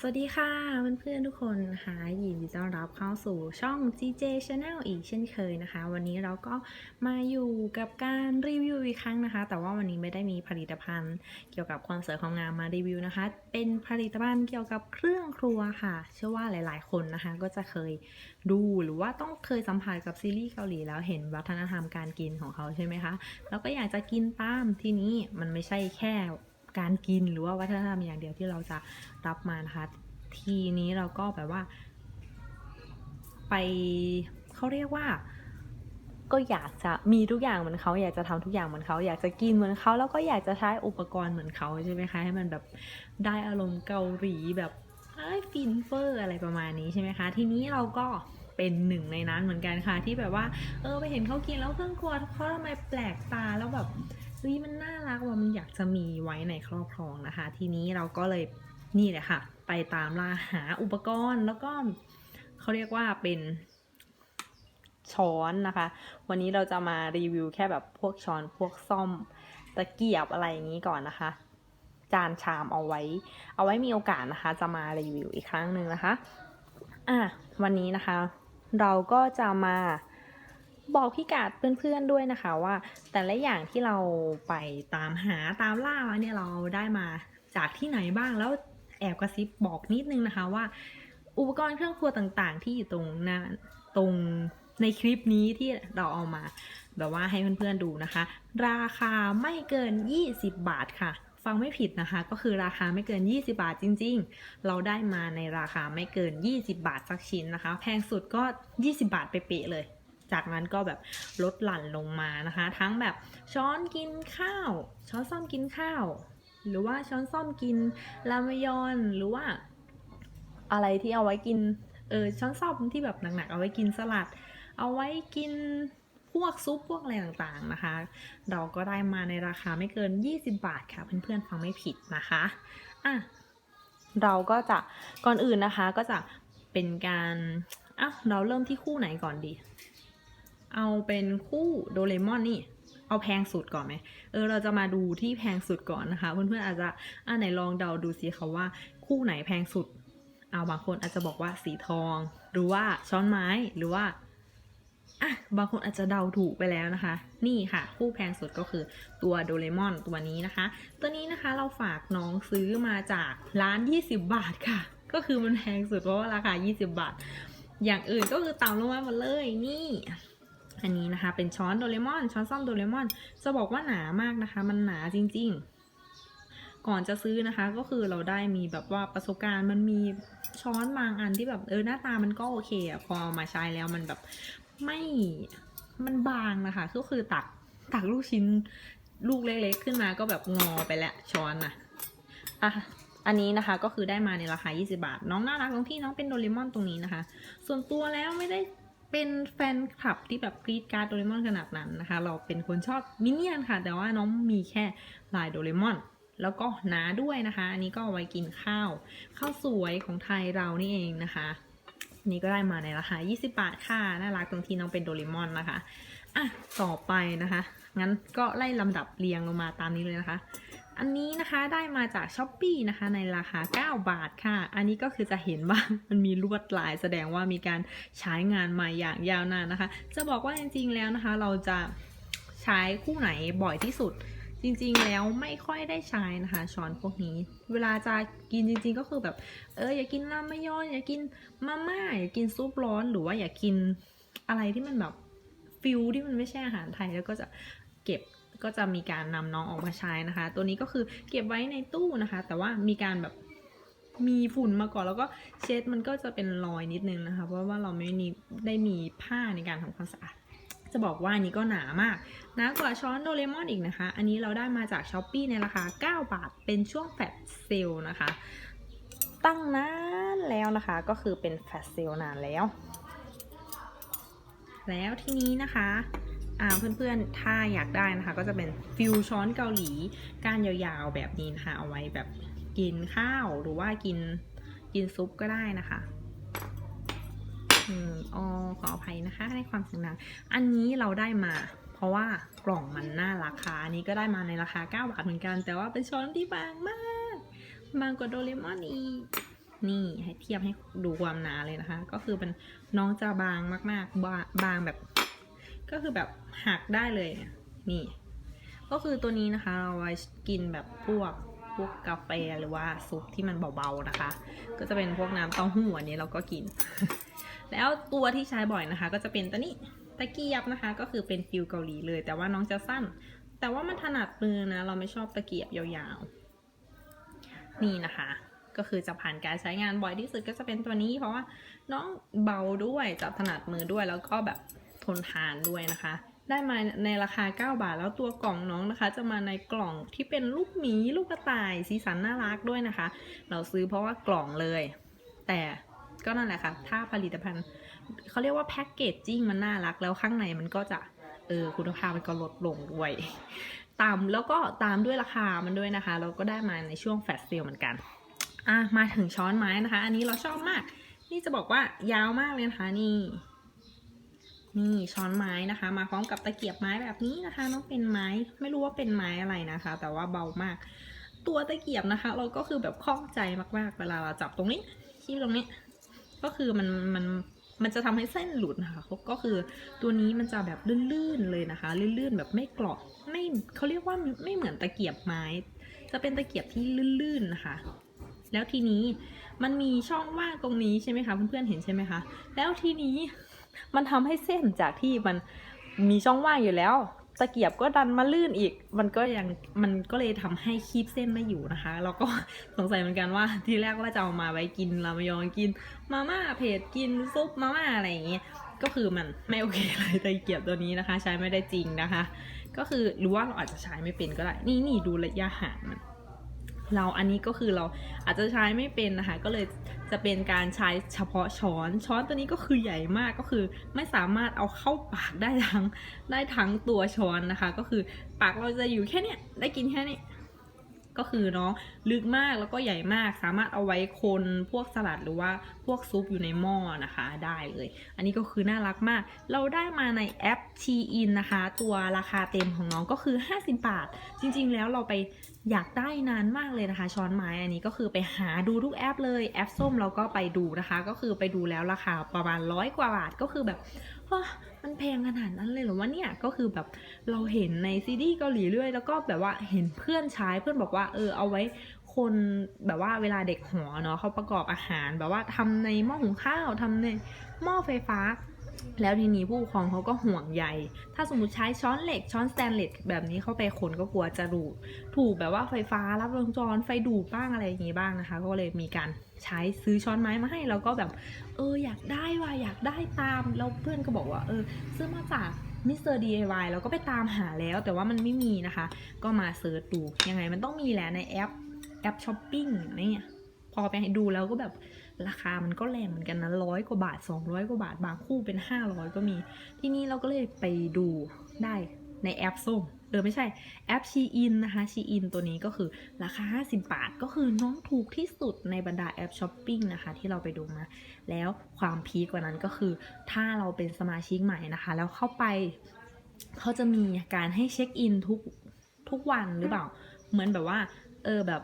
สวัสดีค่ะเพื่อนๆทุกคนนะคะยินดีต้อนรับเข้าสู่ช่อง GJ Channel อีกเช่นเคยนะคะ วันนี้เราก็มาอยู่กับการรีวิวอีกครั้งนะคะ แต่ว่าวันนี้ไม่ได้มีผลิตภัณฑ์ เกี่ยวกับความสวยความงามมารีวิวนะคะ เป็นผลิตภัณฑ์เกี่ยวกับเครื่องครัวค่ะ เชื่อว่าหลายๆ คนนะคะ ก็จะเคยดูหรือว่าต้องเคยสัมผัสกับซีรีส์เกาหลีแล้วเห็นวัฒนธรรมการกินของเขาใช่ไหมคะแล้วก็อยากจะกินตามที่นี้มันไม่ใช่แค่ การกินหรือว่าวัฒนธรรมอย่างเดียวที่เราจะรับมานะคะ ทีนี้เราก็แบบว่า ไปเขาเรียกว่าก็อยากจะมีทุกอย่างเหมือนเขาอยากจะทำทุกอย่างเหมือนเขาอยากจะกินเหมือนเขาแล้วก็อยากจะใช้อุปกรณ์เหมือนเขาใช่ไหมคะให้มันแบบได้อารมณ์เกาหลีแบบไอฟินเฟอร์อะไรประมาณนี้ใช่ไหมคะ ทีนี้เราก็เป็นหนึ่งในนั้นเหมือนกันค่ะ ที่แบบว่า เออไปเห็นเขากินแล้วเครื่องครัวเขาทำไมแปลกตาแล้วแบบ เฮ้ยมันน่ารักว่ามันอยากจะมีไว้ในครอบครองนะคะ ทีนี้เราก็เลยนี่แหละค่ะ ไปตามล่าหาอุปกรณ์แล้วก็เขาเรียกว่าเป็นช้อนนะคะ วันนี้เราจะมารีวิวแค่แบบพวกช้อนพวกซ่อมตะเกียบอะไรอย่างนี้ก่อนนะคะ จานชามเอาไว้ เอาไว้มีโอกาสนะคะ จะมารีวิวอีกครั้งหนึ่งนะคะ อะวันนี้นะคะ เราก็จะมา บอกพี่กัดเพื่อนๆด้วยนะคะว่า แต่ละอย่างที่เราไปตามหาตามล่ามาเนี่ยเราได้มาจากที่ไหนบ้างแล้วแอบกระซิบบอกนิดนึงนะคะว่า อุปกรณ์เครื่องครัวต่างๆ ที่อยู่ตรงหน้าตรงในคลิปนี้ที่เราเอามา แบบว่าให้เพื่อนๆดูนะคะ ราคาไม่เกิน 20 บาทค่ะ ฟังไม่ผิดนะคะ ก็คือราคาไม่เกิน 20 บาทจริง ๆ เราได้มาในราคาไม่เกิน 20 บาทสักชิ้นนะคะ แพงสุดก็ 20 บาทไปเป๊ะเลย จากนั้นก็แบบลดหลั่นลงมานะคะ ทั้งแบบช้อนกินข้าว ช้อนซ่อมกินข้าว หรือว่าช้อนซ่อมกินรามยอนหรือว่า อะไรที่เอาไว้กินเออช้อนซ่อมที่แบบหนักๆเอาไว้กินสลัด เอาไว้กินพวกซุปพวกอะไรต่างๆนะคะ เราก็ได้มาในราคาไม่เกิน 20 บาทค่ะ เพื่อนๆฟังไม่ผิดนะคะอะเราก็จะก่อนอื่นนะคะก็จะเป็นการอะเราเริ่มที่คู่ไหนก่อนดี เอาเป็นคู่โดเรมอนนี่เอาแพงสุดก่อนไหม เออ เราจะมาดูที่แพงสุดก่อนนะคะ เพื่อนๆอาจจะอ่าไหนลองเดาดูสิคะว่าคู่ไหนแพงสุด เอาบางคนอาจจะบอกว่าสีทอง หรือว่าช้อนไม้ หรือว่าอะบางคนอาจจะเดาถูกไปแล้วนะคะ นี่ค่ะ คู่แพงสุดก็คือตัวโดเรมอนตัวนี้นะคะ ตัวนี้นะคะเราฝากน้องซื้อมาจากร้าน 20 บาทค่ะ ก็คือมันแพงสุดเพราะว่าราคา 20 บาท อย่างอื่นก็คือต่ำลงมาหมดเลยนี่ อันนี้นะคะ เป็นช้อนโดเรมอน ช้อนซ่อมโดเรมอน จะบอกว่าหนามากนะคะ มันหนาจริง ๆ ก่อนจะซื้อนะคะ ก็คือเราได้มีแบบว่าประสบการณ์มันมีช้อนบางอันที่แบบเออหน้าตามันก็โอเคอะพอเอามาใช้แล้วมันแบบไม่มันบางนะคะ ก็คือตักตักลูกชิ้นลูกเล็กๆ ขึ้นมาก็แบบงอไปแล้วช้อนนะอะอันนี้นะคะก็คือได้มาในราคา 20 บาท น้องน่ารักตรงที่น้องเป็นโดเรมอนตรงนี้นะคะ ส่วนตัวแล้วไม่ได้ เป็นแฟนคลับที่แบบกรีดการ์ดโดเรมอนขนาดนั้นนะคะ เราเป็นคนชอบมินเนี่ยนค่ะ แต่ว่าน้องมีแค่ลายโดเรมอน แล้วก็หนาด้วยนะคะ อันนี้ก็เอาไว้กินข้าว ข้าวสวยของไทยเรานี่เองนะคะนนี้ก็ได้มาในราคา 20 บาทค่ะ น่ารักตรงที่น้องเป็นโดเรมอนนะคะ อะ ต่อไปนะคะ งั้นก็ไล่ลำดับเรียงลงมาตามนี้เลยนะคะ อันนี้นะคะได้มาจากช้อปปีนะคะในราคา 9 บาทค่ะ อันนี้ก็คือจะเห็นว่ามันมีลวดลายแสดงว่ามีการใช้งานมาอย่างยาวนานนะคะ จะบอกว่าจริงๆแล้วนะคะ เราจะใช้คู่ไหนบ่อยที่สุด จริงๆแล้วไม่ค่อยได้ใช้นะคะช้อนพวกนี้ เวลาจะกินจริงๆก็คือแบบเอออย่ากินรามยอนอย่ากินมาม่าอย่ากินซุปร้อนหรือว่าอย่ากกินอะไรที่มันแบบฟิลที่มันไม่ใช่อาหารไทยแล้วก็จะเก็บ ก็จะมีการนำน้องออกมาใช้นะคะ ตัวนี้ก็คือเก็บไว้ในตู้นะคะ แต่ว่ามีการแบบมีฝุ่นมาก่อนแล้วก็เช็ดมันก็จะเป็นรอยนิดนึงนะคะ เพราะว่าเราไม่มีได้มีผ้าในการทำความสะอาดจะบอกว่านี้ก็หนามากหนากว่าช้อนโดเรมอนอีกนะคะ อันนี้เราได้มาจากช้อปปีในราคา 9 บาท เป็นช่วงแฟลชเซลนะคะ ตั้งนานแล้วนะคะ ก็คือเป็นแฟลชเซลนานแล้ว แล้วทีนี้นะคะ เพื่อนๆ ถ้าอยากได้นะคะ ก็จะเป็นฟิวช้อนเกาหลีก้านยาวๆ แบบนี้นะคะ เอาไว้แบบกินข้าวหรือว่ากินกินซุปก็ได้นะคะอืมอ๋อขออภัยนะคะในความเสียงดังอันนี้เราได้มา เพราะว่ากล่องมันน่าราคาอันนี้ก็ได้มาในราคา 9 บาทเหมือนกัน แต่ว่าเป็นช้อนที่บางมาก บางกว่าโดเรมอนอีกนี่ให้เทียบให้ดูความหนาเลยนะคะ ก็คือเป็นน้องจะบางมากๆบบางแบบ ก็คือแบบหักได้เลยเนี่ยนี่ ก็คือตัวนี้นะคะเราไว้กินแบบพวกพวกกาแฟหรือว่าซุปที่มันเบาๆนะคะ ก็จะเป็นพวกน้ำเต้าหู้อันนี้เราก็กิน แล้วตัวที่ใช้บ่อยนะคะ ก็จะเป็นตัวนี้ตะเกียบนะคะ ก็คือเป็นฟิลเกาหลีเลย แต่ว่าน้องจะสั้น แต่ว่ามันถนัดมือนะ เราไม่ชอบตะเกียบยาวๆ นี่นะคะ ก็คือจะผ่านการใช้งานบ่อยที่สุดก็จะเป็นตัวนี้ เพราะว่าน้องเบาด้วยจับถนัดมือด้วยแล้วก็แบบ นทานด้วยนะคะ ได้มาในราคา 9 บาทแล้วตัวกล่องน้องนะคะ จะมาในกล่องที่เป็นลูกหมีลูกกระต่ายสีสันน่ารักด้วยนะคะ เราซื้อเพราะว่ากล่องเลย แต่ก็นั่นแหละค่ะ ถ้าผลิตภัณฑ์เขาเรียกว่าแพ็กเกจจิ้งมันน่ารักแล้วข้างในมันก็จะเออคุณภาพมันก็ลดลงด้วยตามแล้วก็ตามด้วยราคามันด้วยนะคะ เราก็ได้มาในช่วงแฟลชเซลเหมือนกันอะมาถึงช้อนไม้นะคะ อันนี้เราชอบมาก นี่จะบอกว่ายาวมากเลยนะคะนี่ นี่ช้อนไม้นะคะ มาพร้อมกับตะเกียบไม้แบบนี้นะคะน้องเป็นไม้ไม่รู้ว่าเป็นไม้อะไรนะคะ แต่ว่าเบามาก ตัวตะเกียบนะคะ เราก็คือแบบคล่องใจมากๆ เวลาเราจับตรงนี้ที่ตรงนี้ ก็คือมันมันมันจะทำให้เส้นหลุดนะคะก็คือตัวนี้มันจะแบบลื่นๆเลยนะคะ ลื่นๆแบบไม่กรอบไม่เขาเรียกว่าไม่เหมือนตะเกียบไม้ จะเป็นตะเกียบที่ลื่นๆนะคะ แล้วทีนี้มันมีช่องว่างตรงนี้ใช่ไหมคะเพื่อนๆเห็นใช่ไหมคะ แล้วทีนี้ มันทำให้เส้นจากที่มันมีช่องว่างอยู่แล้ว ตะเกียบก็ดันมาลื่นอีก มันก็ยังมันก็เลยทำให้คีบเส้นไม่อยู่นะคะ แล้วก็สงสัยเหมือนกันว่าทีแรกว่าจะเอามาไว้กินรามยองกิน มาม่าเผ็ดกินซุปมาม่าอะไรอย่างเงี้ยก็คือมันไม่โอเคเลยตะเกียบตัวนี้นะคะ ใช้ไม่ได้จริงนะคะ ก็คือรือว่าเราอาจจะใช้ไม่เป็นก็ได้ นี่นี่ดูระยะห่างมัน เราอันนี้ก็คือเราอาจจะใช้ไม่เป็นนะคะ ก็เลยจะเป็นการใช้เฉพาะช้อน ช้อนตัวนี้ก็คือใหญ่มากก็คือไม่สามารถเอาเข้าปากได้ทั้งได้ทั้งตัวช้อนนะคะ ก็คือปากเราจะอยู่แค่เนี้ยได้กินแค่นี้ ก็คือเนาะลึกมากแล้วก็ใหญ่มาก สามารถเอาไว้คนพวกสลัดหรือว่าพวกซุปอยู่ในหม้อนะคะได้เลย อันนี้ก็คือน่ารักมาก เราได้มาในแอป t ีอินนะคะ ตัวราคาเต็มของน้องก็คือ 50 บาท จริง ๆ แล้วเราไปอยากได้นานมากเลยนะคะ ช้อนไม้อันนี้ก็คือไปหาดูทุกแอปเลยแอปส้มเราก็ไปดูนะคะ ก็คือไปดูแล้วราคาประมาณร้อยกว่าบาทก็คือแบบ มันแพงขนาดนั้นเลยเหรอวะเนี่ยก็คือแบบเราเห็นในซีดีส์เกาหลีเรื่อยแล้วก็แบบว่าเห็นเพื่อนใช้เพื่อนบอกว่าเออเอาไว้คนแบบว่าเวลาเด็กหัวเนาะเขาประกอบอาหารแบบว่าทำในหม้อหุงข้าวทำในหม้อไฟฟ้า แล้วทีนี้ผู้ปกครองเขาก็ห่วงใย ถ้าสมมติใช้ช้อนเหล็กช้อนสแตนเลสแบบนี้เข้าไปคนก็กลัวจะดูดถูกแบบว่าไฟฟ้ารับวงจรไฟดูดบ้างอะไรอย่างงี้บ้างนะคะ ก็เลยมีการใช้ซื้อช้อนไม้มาให้แล้วก็แบบ เอออยากได้ว่ะอยากได้ตามแล้วเพื่อนก็บอกว่าเออซื้อมาจากมิสเตอร์ DIY แล้วก็ไปตามหาแล้วแต่ว่ามันไม่มีนะคะ ก็มาเซิร์ชดูยังไงมันต้องมีแหละในแอปแอปช้อปปิ้งเนี่ยพอไปดูแล้วก็แบบ ราคามันก็แรงเหมือนกันนะร้อยกว่าบาท 200 กว่าบาท บางคู่เป็น 500 ก็มี ที่นี้เราก็เลยไปดูได้ในแอปส้มเออไม่ใช่แอปชีอินนะคะชีอินตัวนี้ก็คือราคา 50 บาท ก็คือน้องถูกที่สุดในบรรดาแอปช้อปปิ้งนะคะ ที่เราไปดูมา แล้วความพีกว่านั้นก็คือ ถ้าเราเป็นสมาชิกใหม่นะคะ แล้วเข้าไปเขาจะมีการให้เช็คอินทุกทุกวันหรือเปล่า เหมือนแบบว่า เออแบบ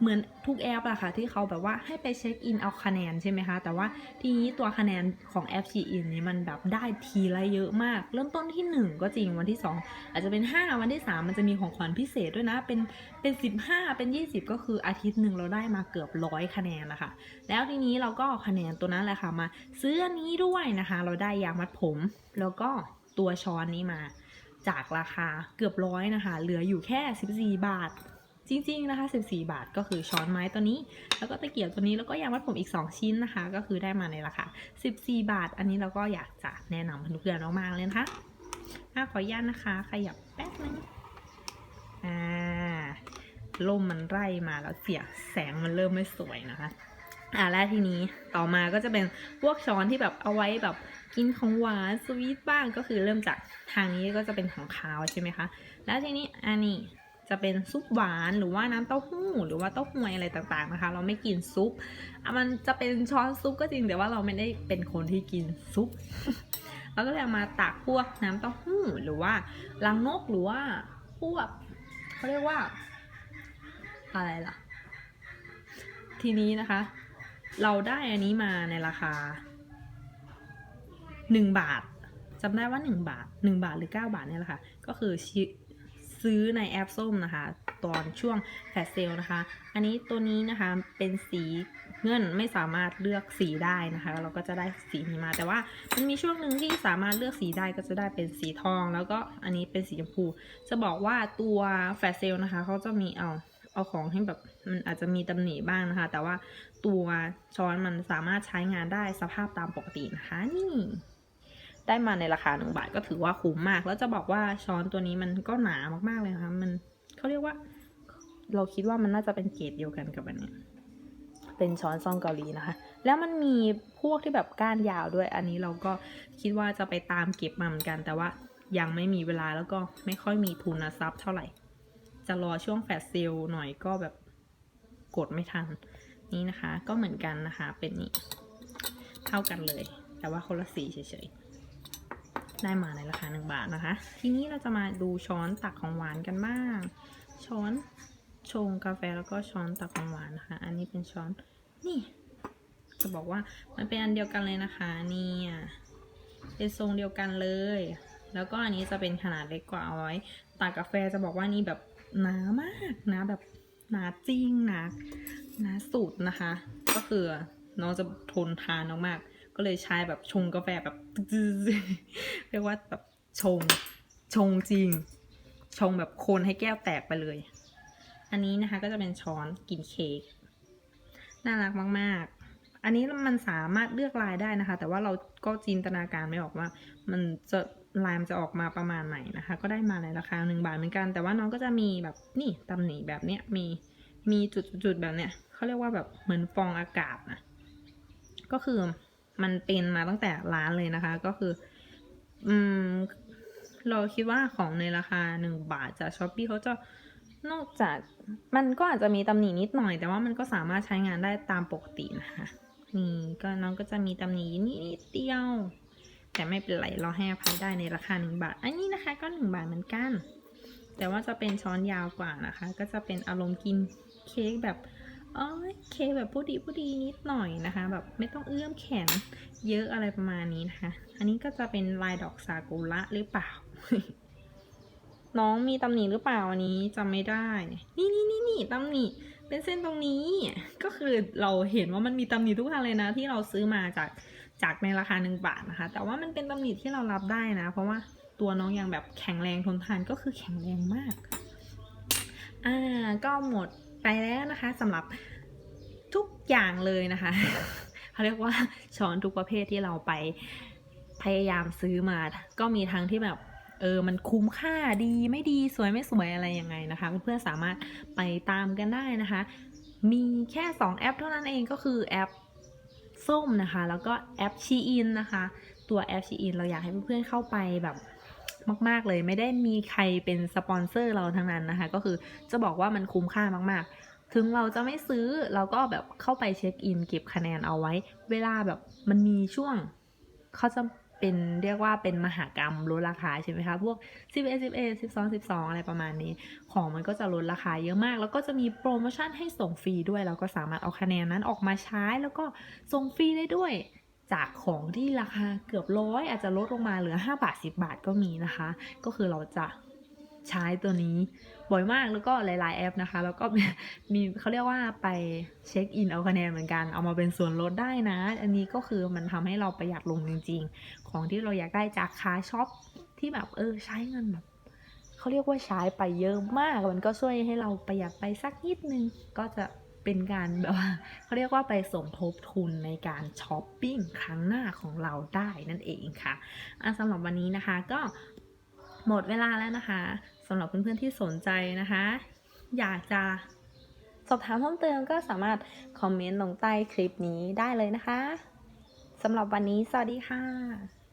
เหมือนทุกแอปอะค่ะ ที่เขาแบบว่าให้ไปเช็คอินเอาคะแนนใช่ไหมคะ แต่ว่าทีนี้ตัวคะแนนของแอปชีอินนี้มันแบบได้ทีละเยอะมาก เริ่มต้นที่ 1 ก็จริงวันที่ 2 อาจจะเป็น 5 วันที่ 3 มันจะมีของขวัญพิเศษด้วยนะ เป็นเป็น 15 เป็น 20 ก็คืออาทิตย์หนึ่งเราได้มาเกือบร้อยคะแนนนะคะแล้วทีนี้เราก็คะแนนตัวนั้นแหละค่ะมาซื้ออันนี้ด้วยนะคะ เราได้ยางมัดผม แล้วก็ตัวช้อนนี้มา จากราคาเกือบร้อยนะคะ เหลืออยู่แค่ 14 บาท จริงๆนะคะ 14 บาทก็คือช้อนไม้ตัวนี้ แล้วก็ตะเกียบตัวนี้แล้วก็ยางมัดผมอีก 2 ชิ้นนะคะ ก็คือได้มาในราคา 14 บาท อันนี้เราก็อยากจะแนะนำเพื่อนๆมากๆเลยนะคะอะขออนุญาตนะคะ ขยับแป๊บนึงอ่าลมมันไล่มาแล้วเสียแสงมันเริ่มไม่สวยนะคะอ่าแล้วทีนี้ต่อมาก็จะเป็นพวกช้อนที่แบบเอาไว้แบบกินของหวานสวีทบ้างก็คือเริ่มจากทางนี้ก็จะเป็นของคาวใช่ไหมคะ แล้วทีนี้อันนี้ จะเป็นซุปหวานหรือว่าน้ำเต้าหู้ หรือว่าเต้าหวยอะไรต่างๆนะคะ เราไม่กินซุปมันจะเป็นช้อนซุปก็จริงแต่ว่าเราไม่ได้เป็นคนที่กินซุปเราก็เลยเอามาตักพวกน้ำเต้าหู้ หรือว่าลังนกหรือว่าพวกเขาเรียกว่า อะไรล่ะ ทีนี้นะคะ เราได้อันนี้มาในราคาหนึ่งบาทจำได้ว่าหนึ่งบาทหนึ่งบาทหรือเก้าบาทเนี่ยแหละค่ะ ก็คือ ซื้อในแอปส้มนะคะ ตอนช่วงแฟลชเซลนะคะ อันนี้ตัวนี้นะคะเป็นสีเงินไม่สามารถเลือกสีได้นะคะ เราก็จะได้สีนี้มา แต่ว่ามันมีช่วงหนึ่งที่สามารถเลือกสีได้ก็จะได้เป็นสีทอง แล้วก็อันนี้เป็นสีชมพู จะบอกว่าตัวแฟลชเซลนะคะเขาจะมีเอาเอาของให้แบบมันอาจจะมีตำหนิบ้างนะคะ แต่ว่าตัวช้อนมันสามารถใช้งานได้สภาพตามปกตินะคะนี่ ได้มาในราคาหนึ่งบาทก็ถือว่าคุ้มมาก แล้วจะบอกว่าช้อนตัวนี้มันก็หนามากๆเลยนะคะมันเขาเรียกว่า เราคิดว่ามันน่าจะเป็นเกรดเดียวกันกับอันนี้เป็นช้อนซ่อมเกาหลีนะคะ แล้วมันมีพวกที่แบบก้านยาวด้วย อันนี้เราก็คิดว่าจะไปตามเก็บมาเหมือนกัน แต่ว่ายังไม่มีเวลาแล้วก็ไม่ค่อยมีทุนทรัพย์เท่าไหร่ จะรอช่วงแฟลชเซลหน่อยก็แบบกดไม่ทัน นี่นะคะ ก็เหมือนกันนะคะ เป็นนี่เท่ากันเลย แต่ว่าคนละสีเฉยๆ ได้มาในราคาหนึ่งบาทนะคะ ทีนี้เราจะมาดูช้อนตักของหวานกันบ้าง ช้อนชงกาแฟแล้วก็ช้อนตักของหวานนะคะ อันนี้เป็นช้อนนี่ จะบอกว่ามันเป็นอันเดียวกันเลยนะคะเนี่ยเป็นทรงเดียวกันเลย แล้วก็อันนี้จะเป็นขนาดเล็กกว่าเอาไว้ตักกาแฟจะบอกว่านี่แบบหนามากนะแบบหนาจริงหนาหนาสุดนะคะ ก็คือน้องจะทนทานมากๆ ก็เลยใช้แบบชงกาแฟแบบเรียกว่าแบบชงชงจริง ชงแบบคนให้แก้วแตกไปเลย อันนี้นะคะก็จะเป็นช้อนกินเค้กน่ารักมากๆ อันนี้มันสามารถเลือกลายได้นะคะ แต่ว่าเราก็จินตนาการไม่ออกว่า มันจะลายมันจะออกมาประมาณไหนนะคะ ก็ได้มาในราคาหนึ่งบาทเหมือนกัน แต่ว่าน้องก็จะมีแบบนี่ตำหนิแบบเนี้ยมีมีจุดๆแบบเนี้ยเขาเรียกว่าแบบเหมือนฟองอากาศนะก็คือ มันเป็นมาตั้งแต่ร้านเลยนะคะ ก็คือ อืม เราคิดว่าของในราคาหนึ่งบาทจากช้อปปี้เขาจะนอกจากมันก็อาจจะมีตำหนินิดหน่อย แต่ว่ามันก็สามารถใช้งานได้ตามปกตินะคะ นี่ก็น้องก็จะมีตำหนินิดเดียว แต่ไม่เป็นไรเราให้อภัยได้ในราคาหนึ่งบาท อันนี้นะคะ ก็หนึ่งบาทเหมือนกัน แต่ว่าจะเป็นช้อนยาวกว่านะคะ ก็จะเป็นอารมณ์กินเค้กแบบ เอ้ยเคแบบผู้ดีผู้ดีนิดหน่อยนะคะ แบบไม่ต้องเอื้อมแขนเยอะอะไรประมาณนี้นะคะ อันนี้ก็จะเป็นลายดอกซากุระหรือเปล่า น้องมีตำหนิหรือเปล่าอันนี้จำไม่ได้ นี่นี่นี่นี่ตำหนิเป็นเส้นตรงนี้ ก็คือเราเห็นว่ามันมีตำหนิทุกอันเลยนะ ที่เราซื้อมาจากจากในราคาหนึ่งบาทนะคะ แต่ว่ามันเป็นตำหนิที่เรารับได้นะ เพราะว่าตัวน้องยังแบบแข็งแรงทนทานก็คือแข็งแรงมาก อ่าก็หมด ไปแล้วนะคะสำหรับทุกอย่างเลยนะคะเขาเรียกว่าช้อนทุกประเภทที่เราไปพยายามซื้อมา ก็มีทั้งที่แบบเออมันคุ้มค่าดีไม่ดีสวยไม่สวยอะไรยังไงนะคะเพื่อนๆสามารถไปตามกันได้นะคะ มีแค่ 2 แอปเท่านั้นเองก็คือแอปส้มนะคะ แล้วก็แอปชีอินนะคะ ตัวแอปชีอินเราอยากให้เพื่อนๆเข้าไปแบบ มาก ๆ เลยไม่ได้มีใครเป็นสปอนเซอร์เราทั้งนั้นนะคะ ก็คือจะบอกว่ามันคุ้มค่ามาก ๆ ถึงเราจะไม่ซื้อเราก็แบบเข้าไปเช็คอินเก็บคะแนนเอาไว้ เวลาแบบมันมีช่วงเขาจะเป็นเรียกว่าเป็นมหากรรมลดราคาใช่ไหมคะ พวก 11 11 12 12 อะไรประมาณนี้ ของมันก็จะลดราคาเยอะมาก แล้วก็จะมีโปรโมชั่นให้ส่งฟรีด้วย เราก็สามารถเอาคะแนนนั้นออกมาใช้แล้วก็ส่งฟรีได้ด้วย จากของที่ราคาเกือบร้อยอาจจะลดลงมาเหลือ 5 บาท 10 บาทก็มีนะคะ ก็คือเราจะใช้ตัวนี้บ่อยมากแล้วก็หลาย ๆ แอปนะคะ แล้วก็มีเขาเรียกว่าไปเช็คอินเอาคะแนนเหมือนกัน เอามาเป็นส่วนลดได้นะ อันนี้ก็คือมันทำให้เราประหยัดลงจริง ๆ ของที่เราอยากได้จากค้าช็อปที่แบบเออใช้เงินแบบเขาเรียกว่าใช้ไปเยอะมาก มันก็ช่วยให้เราประหยัดไปสักนิดนึงก็จะ เป็นการแบบว่าเขาเรียกว่าไปสมทบทุนในการช้อปปิ้งครั้งหน้าของเราได้นั่นเองค่ะะสำหรับวันนี้นะคะก็หมดเวลาแล้วนะคะสำหรับเพื่อนๆที่สนใจนะคะ อยากจะสอบถามเพิ่มเติมก็สามารถคอมเมนต์ลงใต้คลิปนี้ได้เลยนะคะสำหรับวันนี้สวัสดีค่ะ